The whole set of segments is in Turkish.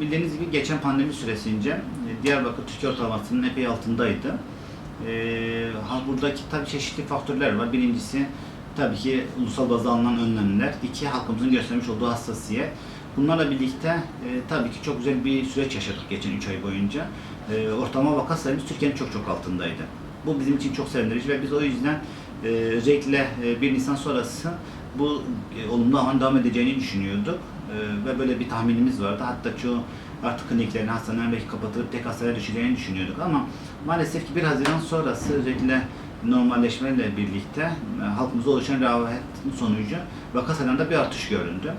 bildiğiniz gibi geçen pandemi süresince e, Diyarbakır Türkiye ortalamasının epey altındaydı. Ha, buradaki tabii çeşitli faktörler var. Birincisi tabii ki ulusal bazda alınan önlemler. İki halkımızın göstermiş olduğu hassasiyet. Bunlarla birlikte e, tabii ki çok güzel bir süreç yaşadık geçen 3 ay boyunca. E, ortalama vaka sayımız Türkiye'nin çok çok altındaydı. Bu bizim için çok sevindirici ve biz o yüzden e, özellikle e, 1 Nisan sonrası bu e, olumlu havanın devam edeceğini düşünüyorduk. E, ve böyle bir tahminimiz vardı. Hatta çoğu artık kliniklerin, hastanelerin belki kapatılıp tek hastaneye düşeceğini düşünüyorduk ama maalesef ki 1 Haziran sonrası özellikle normalleşmeyle birlikte e, halkımıza oluşan rehavetin sonucu vaka sayılarında bir artış görüldü.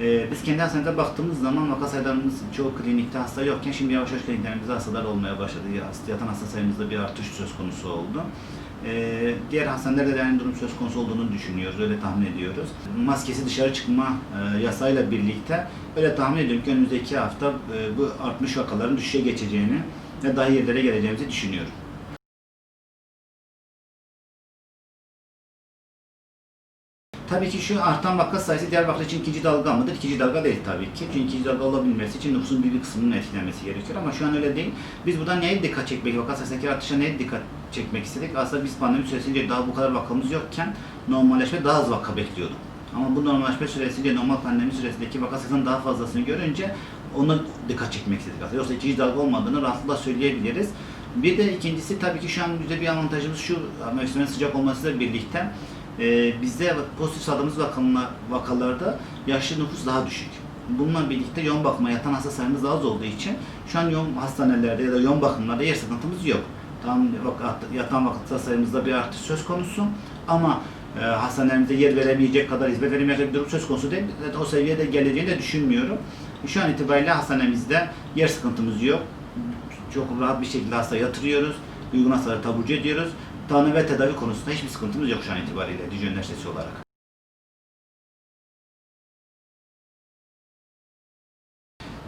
E, biz kendi hastanemizde baktığımız zaman vaka sayılarımız çoğu klinikte hasta yokken şimdi yavaş yavaş kliniklerimizde hastalar olmaya başladı. Yatan hasta sayımızda bir artış söz konusu oldu. E, diğer hastanelerde de aynı durum söz konusu olduğunu düşünüyoruz, öyle tahmin ediyoruz. Maskesi dışarı çıkma e, yasayla birlikte öyle tahmin ediyorum ki önümüzdeki hafta e, bu artmış vakaların düşüşe geçeceğini ve daha yerlere geleceğimizi düşünüyorum. Tabii ki şu artan vaka sayısı Diyarbakır için ikinci dalga mıdır? İkinci dalga değil tabii ki. Çünkü ikinci dalga olabilmesi için nüfusun bir, bir kısmının etkilenmesi gerekiyor ama şu an öyle değil. Biz buradan neye dikkat çekmek, vaka sayısındaki artışa neye dikkat çekmek istedik? Aslında biz pandemi süresince daha bu kadar vakamız yokken normalleşme daha az vaka bekliyorduk. Ama bu normalleşme süresince normal pandemi süresindeki vaka sayısının daha fazlasını görünce ona dikkat çekmek istedik aslında. Yoksa ikinci dalga olmadığını rahatlıkla söyleyebiliriz. Bir de ikincisi tabii ki şu an bize bir avantajımız şu mevsimin sıcak olmasıyla birlikte e, bizde pozitif sağladığımız vakalar, vakalarda yaşlı nüfus daha düşük. Bununla birlikte yoğun bakıma yatan hasta sayımız az olduğu için şu an yoğun hastanelerde ya da yoğun bakımlarda yer sıkıntımız yok. Tam yatan hasta sayımızda bir artış söz konusu ama e, hastanelerimize yer veremeyecek kadar hizmet veremeyecek bir durum söz konusu değil. Zaten o seviyede geleceğini de düşünmüyorum. Şu an itibariyle hastanemizde yer sıkıntımız yok. Çok rahat bir şekilde hasta yatırıyoruz. Uygun hastaları taburcu ediyoruz. Tanı ve tedavi konusunda hiçbir sıkıntımız yok şu an itibariyle Dicle Üniversitesi olarak.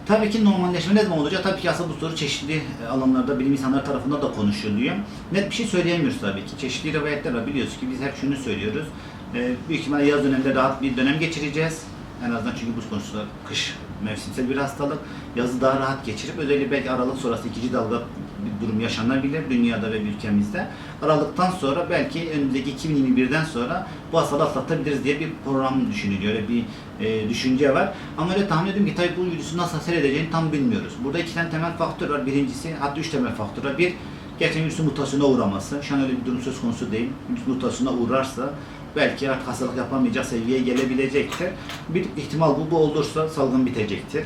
Tabii ki normalleşme ne zaman olacak? Tabii ki aslında bu soru çeşitli e, alanlarda bilim insanları tarafından da konuşuluyor. Net bir şey söyleyemiyoruz tabii ki. Çeşitli rivayetler var. Biliyoruz ki biz hep şunu söylüyoruz. Ee, büyük ihtimalle yaz döneminde rahat bir dönem geçireceğiz. En azından çünkü bu konusu kış mevsimsel bir hastalık. Yazı daha rahat geçirip özellikle belki Aralık sonrası ikinci dalga bir durum yaşanabilir dünyada ve ülkemizde. Aralıktan sonra belki önümüzdeki 2021'den sonra bu hastalığı atlatabiliriz diye bir program düşünülüyor. Öyle bir e, düşünce var. Ama öyle tahmin ediyorum ki tabii bu virüsün nasıl seyredeceğini tam bilmiyoruz. Burada iki tane temel faktör var. Birincisi hatta üç temel faktör var. Bir, gerçekten virüsün mutasyona uğraması. Şu an öyle bir durum söz konusu değil. Virüs mutasyona uğrarsa belki artık hastalık yapamayacak seviyeye gelebilecektir. Bir ihtimal bu, bu olursa salgın bitecektir.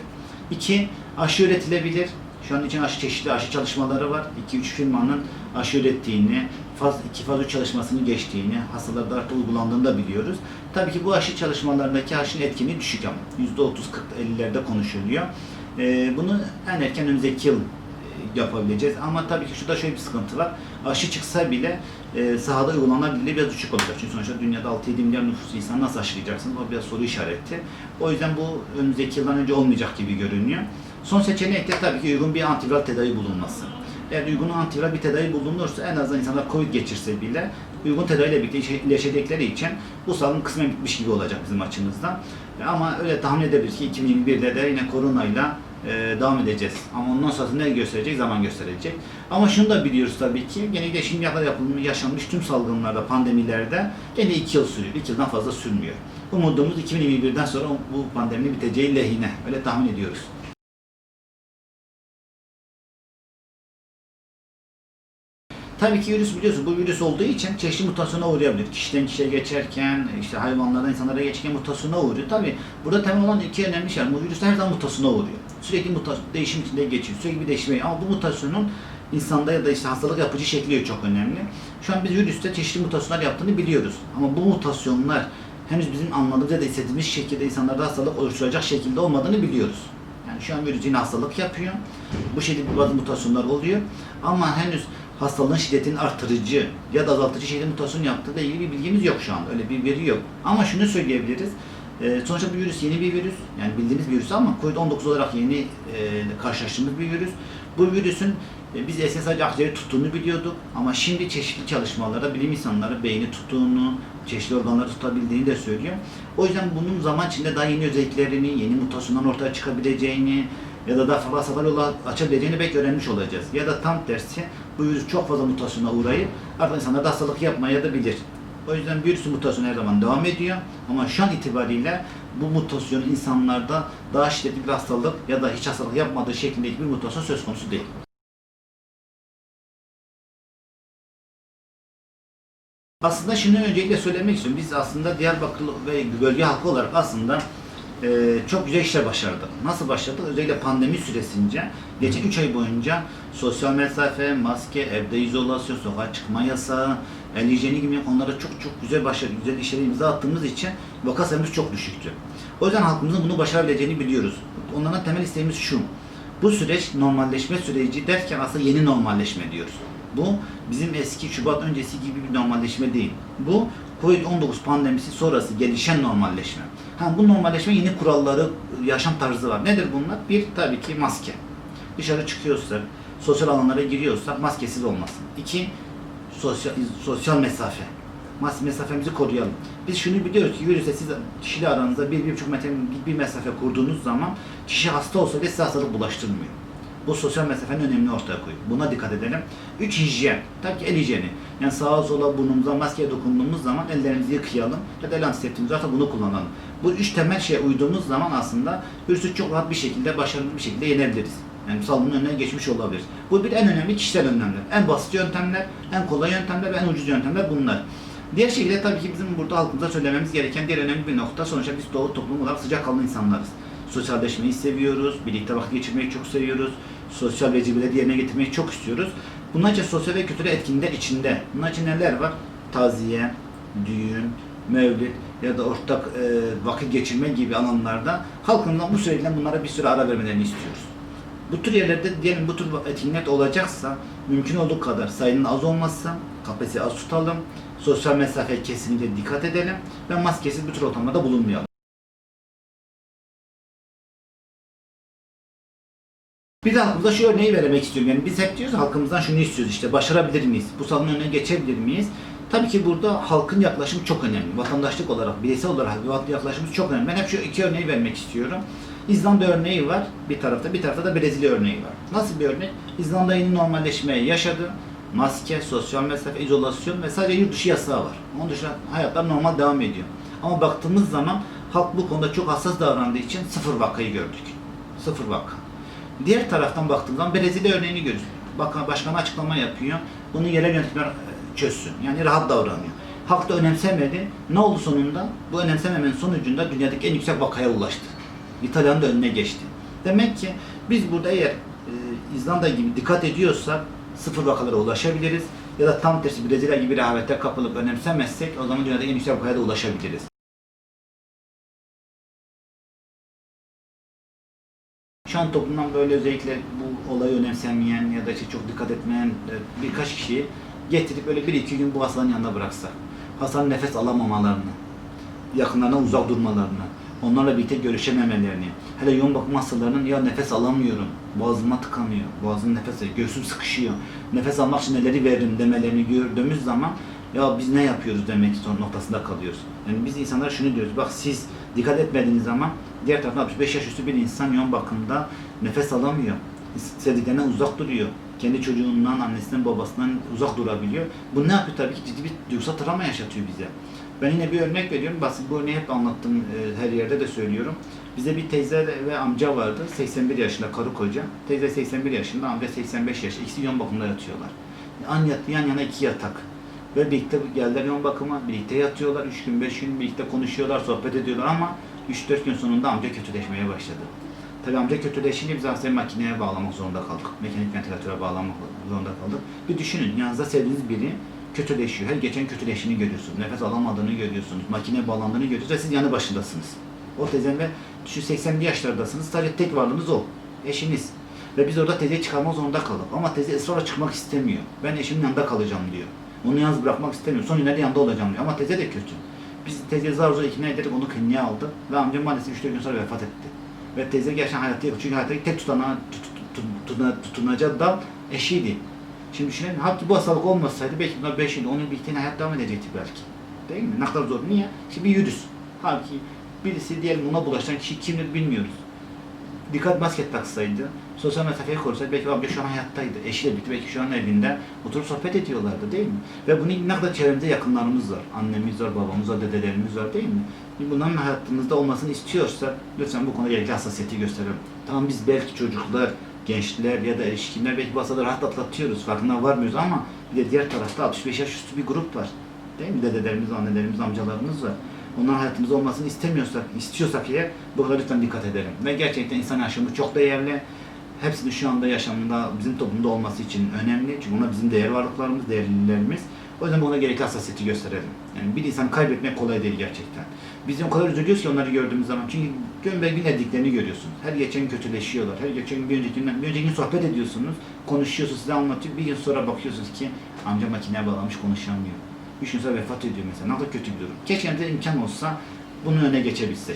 İki, aşı üretilebilir. Şu an için aşı çeşitli aşı çalışmaları var. 2-3 firmanın aşı ürettiğini, faz 2 faz 3 çalışmasını geçtiğini, hastalarda artık uygulandığını da biliyoruz. Tabii ki bu aşı çalışmalarındaki aşının etkinliği düşük ama %30-40-50'lerde konuşuluyor. Ee, bunu en erken önümüzdeki yıl e, yapabileceğiz. Ama tabii ki şurada şöyle bir sıkıntı var. Aşı çıksa bile e, sahada uygulanabilirliği biraz düşük olacak. Çünkü sonuçta dünyada 6-7 milyar nüfus insan nasıl aşılayacaksınız? O biraz soru işareti. O yüzden bu önümüzdeki yıldan önce olmayacak gibi görünüyor. Son seçenek de tabii ki uygun bir antiviral tedavi bulunması. Eğer uygun antiviral bir tedavi bulunursa en azından insanlar Covid geçirse bile uygun tedaviyle birlikte iyileşecekleri için bu salgın kısmen bitmiş gibi olacak bizim açımızdan. Ama öyle tahmin edebiliriz ki 2021'de de yine koronayla e, devam edeceğiz. Ama ondan sonra ne gösterecek? Zaman gösterecek. Ama şunu da biliyoruz tabii ki. Genelde şimdiye kadar yapılmış, yaşanmış tüm salgınlarda, pandemilerde gene 2 yıl sürüyor. 2 yıldan fazla sürmüyor. Umudumuz 2021'den sonra bu pandeminin biteceği lehine. Öyle tahmin ediyoruz. Tabii ki virüs biliyorsun bu virüs olduğu için çeşitli mutasyona uğrayabilir. Kişiden kişiye geçerken, işte hayvanlardan insanlara geçerken mutasyona uğruyor. Tabii burada temel olan iki önemli şey. Bu virüs her zaman mutasyona uğruyor. Sürekli mutasyon, değişim içinde geçiyor. Sürekli bir değişim. Ama bu mutasyonun insanda ya da işte hastalık yapıcı şekli çok önemli. Şu an biz virüste çeşitli mutasyonlar yaptığını biliyoruz. Ama bu mutasyonlar henüz bizim anladığımız ya da istediğimiz şekilde insanlarda hastalık oluşturacak şekilde olmadığını biliyoruz. Yani şu an virüs yine hastalık yapıyor. Bu şekilde bazı mutasyonlar oluyor. Ama henüz hastalığın şiddetini artırıcı ya da azaltıcı şekilde mutasyon yaptığı ilgili bir bilgimiz yok şu anda. Öyle bir veri yok. Ama şunu söyleyebiliriz. E, sonuçta bu virüs yeni bir virüs. Yani bildiğimiz bir virüs ama COVID-19 olarak yeni e, karşılaştığımız bir virüs. Bu virüsün e, biz eskiden sadece akciğeri tuttuğunu biliyorduk ama şimdi çeşitli çalışmalarda bilim insanları beyni tuttuğunu, çeşitli organları tutabildiğini de söylüyor. O yüzden bunun zaman içinde daha yeni özelliklerini, yeni mutasyonların ortaya çıkabileceğini, ya da daha hastalığa yol açabileceğini belki öğrenmiş olacağız. Ya da tam tersi bu virüs çok fazla mutasyona uğrayıp artık insanlar da hastalık yapmaya da bilir. O yüzden virüsün mutasyonu her zaman devam ediyor ama şu an itibariyle bu mutasyon insanlarda daha şiddetli bir hastalık ya da hiç hastalık yapmadığı şeklindeki bir mutasyon söz konusu değil. Aslında şunu öncelikle söylemek istiyorum. Biz aslında Diyarbakır ve bölge halkı olarak aslında e, çok güzel işler başardık. Nasıl başardık? Özellikle pandemi süresince geçen 3 ay boyunca sosyal mesafe, maske, evde izolasyon, sokağa çıkma yasağı, el hijyeni gibi konulara çok çok güzel başarı, güzel işlere imza attığımız için vaka sayımız çok düşüktü. O yüzden halkımızın bunu başarabileceğini biliyoruz. Onlardan temel isteğimiz şu. Bu süreç normalleşme süreci derken aslında yeni normalleşme diyoruz. Bu bizim eski Şubat öncesi gibi bir normalleşme değil. Bu Covid-19 pandemisi sonrası gelişen normalleşme. Ha, bu normalleşme yeni kuralları, yaşam tarzı var. Nedir bunlar? Bir, tabii ki maske. Dışarı çıkıyorsak, sosyal alanlara giriyorsak maskesiz olmasın. İki, sosyal, sosyal mesafe. Mas mesafemizi koruyalım. Biz şunu biliyoruz ki virüse siz kişiyle aranızda bir, bir buçuk metre bir mesafe kurduğunuz zaman kişi hasta olsa bile size hastalık bulaştırmıyor. Bu sosyal mesafenin önemini ortaya koyuyor. Buna dikkat edelim. Üç hijyen. Tabii ki el hijyeni. Yani sağa sola burnumuza maskeye dokunduğumuz zaman ellerimizi yıkayalım. Ya da el antiseptimiz varsa bunu kullanalım. Bu üç temel şeye uyduğumuz zaman aslında virüsü çok rahat bir şekilde, başarılı bir şekilde yenebiliriz. Yani salgının önüne geçmiş olabilir. Bu bir en önemli kişisel önlemler. En basit yöntemler, en kolay yöntemler ve en ucuz yöntemler bunlar. Diğer şekilde tabii ki bizim burada halkımıza söylememiz gereken diğer önemli bir nokta. Sonuçta biz doğu toplum olarak sıcakkanlı insanlarız. Sosyalleşmeyi seviyoruz, birlikte vakit geçirmeyi çok seviyoruz. Sosyal vecibeleri yerine getirmeyi çok istiyoruz. Bunlar için sosyal ve kültürel etkinlikler içinde. Bunlar için neler var? Taziye, düğün, mevlid ya da ortak e, vakit geçirme gibi alanlarda halkımızdan bu süreçten bunlara bir süre ara vermelerini istiyoruz. Bu tür yerlerde diyelim bu tür etkinlikler olacaksa mümkün olduğu kadar sayının az olmazsa kapasiteyi az tutalım. Sosyal mesafeye kesinlikle dikkat edelim ve maskesiz bu tür ortamlarda bulunmayalım. Bir de halkımıza şu örneği vermek istiyorum. Yani biz hep diyoruz halkımızdan şunu istiyoruz işte başarabilir miyiz? Bu salonun önüne geçebilir miyiz? Tabii ki burada halkın yaklaşımı çok önemli. Vatandaşlık olarak, bireysel olarak yaklaşımımız çok önemli. Ben hep şu iki örneği vermek istiyorum. İzlanda örneği var bir tarafta, bir tarafta da Brezilya örneği var. Nasıl bir örnek? İzlanda yeni normalleşmeyi yaşadı. Maske, sosyal mesafe, izolasyon ve sadece yurt dışı yasağı var. Onun dışında hayatlar normal devam ediyor. Ama baktığımız zaman halk bu konuda çok hassas davrandığı için sıfır vakayı gördük. Sıfır vaka. Diğer taraftan baktığımız zaman Brezilya örneğini görüyoruz. Bakan, başkan açıklama yapıyor. Bunu yerel yönetimler e, çözsün. Yani rahat davranıyor. Halk da önemsemedi. Ne oldu sonunda? Bu önemsememenin sonucunda dünyadaki en yüksek vakaya ulaştı. İtalya'nın da önüne geçti. Demek ki biz burada eğer e, İzlanda gibi dikkat ediyorsak sıfır vakalara ulaşabiliriz. Ya da tam tersi Brezilya gibi rehavete kapılıp önemsemezsek o zaman dünyada en yüksek vakaya da ulaşabiliriz. Şu an toplumdan böyle özellikle bu olayı önemsemeyen ya da işte çok dikkat etmeyen e, birkaç kişiyi getirip böyle bir iki gün bu hastanın yanında bıraksak. Hastanın nefes alamamalarını, yakınlarına uzak durmalarını, onlarla birlikte görüşememelerini, hele yoğun bakım hastalarının ya nefes alamıyorum, boğazıma tıkanıyor, boğazım nefes göğsüm sıkışıyor, nefes almak için neleri veririm demelerini gördüğümüz zaman ya biz ne yapıyoruz demek son noktasında kalıyoruz. Yani biz insanlara şunu diyoruz, bak siz dikkat etmediğiniz zaman diğer tarafta 65 yaş üstü bir insan yoğun bakımda nefes alamıyor, sevdiklerinden uzak duruyor, kendi çocuğundan, annesinden, babasından uzak durabiliyor. Bu ne yapıyor tabii ki ciddi bir duygusal travma yaşatıyor bize. Ben yine bir örnek veriyorum. Basit bu örneği hep anlattım. e, Her yerde de söylüyorum. Bize bir teyze ve amca vardı. 81 yaşında karı koca. Teyze 81 yaşında, amca 85 yaşında. İkisi yoğun bakımda yatıyorlar. Yat, yan yana iki yatak. Ve birlikte geldiler yoğun bakıma. Birlikte yatıyorlar. 3 gün, 5 gün birlikte konuşuyorlar, sohbet ediyorlar ama 3-4 gün sonunda amca kötüleşmeye başladı. Tabii amca kötüleşince biz hastayı makineye bağlamak zorunda kaldık. Mekanik ventilatöre bağlamak zorunda kaldık. Bir düşünün, yanınızda sevdiğiniz biri kötüleşiyor. Her geçen kötüleşini görüyorsunuz. Nefes alamadığını görüyorsunuz. Makineye bağlandığını görüyorsunuz ve siz yanı başındasınız. O teyzen ve şu 80'li yaşlardasınız. Sadece tek varlığınız o. Eşiniz. Ve biz orada teyzeyi çıkarmak zorunda kaldık. Ama teyze ısrarla çıkmak istemiyor. Ben eşimin yanında kalacağım diyor. Onu yalnız bırakmak istemiyor. Son günlerde yanında olacağım diyor. Ama teyze de kötü. Biz teyzeyi zar zor ikna ederek onu kliniğe aldı. Ve amcam maalesef 3-4 gün sonra vefat etti. Ve teyze gerçekten hayatta yok. Çünkü hayattaki tek tutanağı, tut, tut, tutuna- dal eşiydi. Şimdi düşünün, halbuki bu hastalık olmasaydı belki bunlar 5 yıl, 10 yıl birlikte hayat devam edecekti belki. Değil mi? Ne kadar zor. Niye? Şimdi virüs. Halbuki birisi diyelim ona bulaşan kişi kimdir bilmiyoruz. Dikkat basket taksaydı, sosyal mesafeyi korusaydı belki amca şu an hayattaydı. Eşiyle birlikte belki şu an evinde oturup sohbet ediyorlardı değil mi? Ve bunun ne kadar çevremizde yakınlarımız var. Annemiz var, babamız var, dedelerimiz var değil mi? Bunların hayatımızda olmasını istiyorsak lütfen bu konuda gerekli hassasiyeti gösterelim. Tamam biz belki çocuklar, gençler ya da erişkinler belki hastalığı rahat atlatıyoruz, farkına varmıyoruz ama bir de diğer tarafta 65 yaş üstü bir grup var. Değil mi? Dedelerimiz, annelerimiz, amcalarımız var. Onların hayatımızda olmasını istemiyorsak, istiyorsak eğer bu kadar lütfen dikkat edelim. Ve gerçekten insan yaşamı çok değerli. Hepsinin şu anda yaşamında bizim toplumda olması için önemli. Çünkü onlar bizim değer varlıklarımız, değerlilerimiz. O yüzden buna gerekli hassasiyeti gösterelim. Yani bir insanı kaybetmek kolay değil gerçekten. Biz o kadar üzülüyoruz ki onları gördüğümüz zaman. Çünkü gün be gün ediklerini görüyorsunuz. Her geçen gün kötüleşiyorlar. Her geçen gün bir önceki günden, bir önceki gün sohbet ediyorsunuz. Konuşuyorsunuz, size anlatıyor. Bir gün sonra bakıyorsunuz ki amca makineye bağlamış konuşamıyor. Sonra vefat ediyor mesela. Ne kadar kötü bir durum. Keşke bize imkan olsa bunun önüne geçebilsek.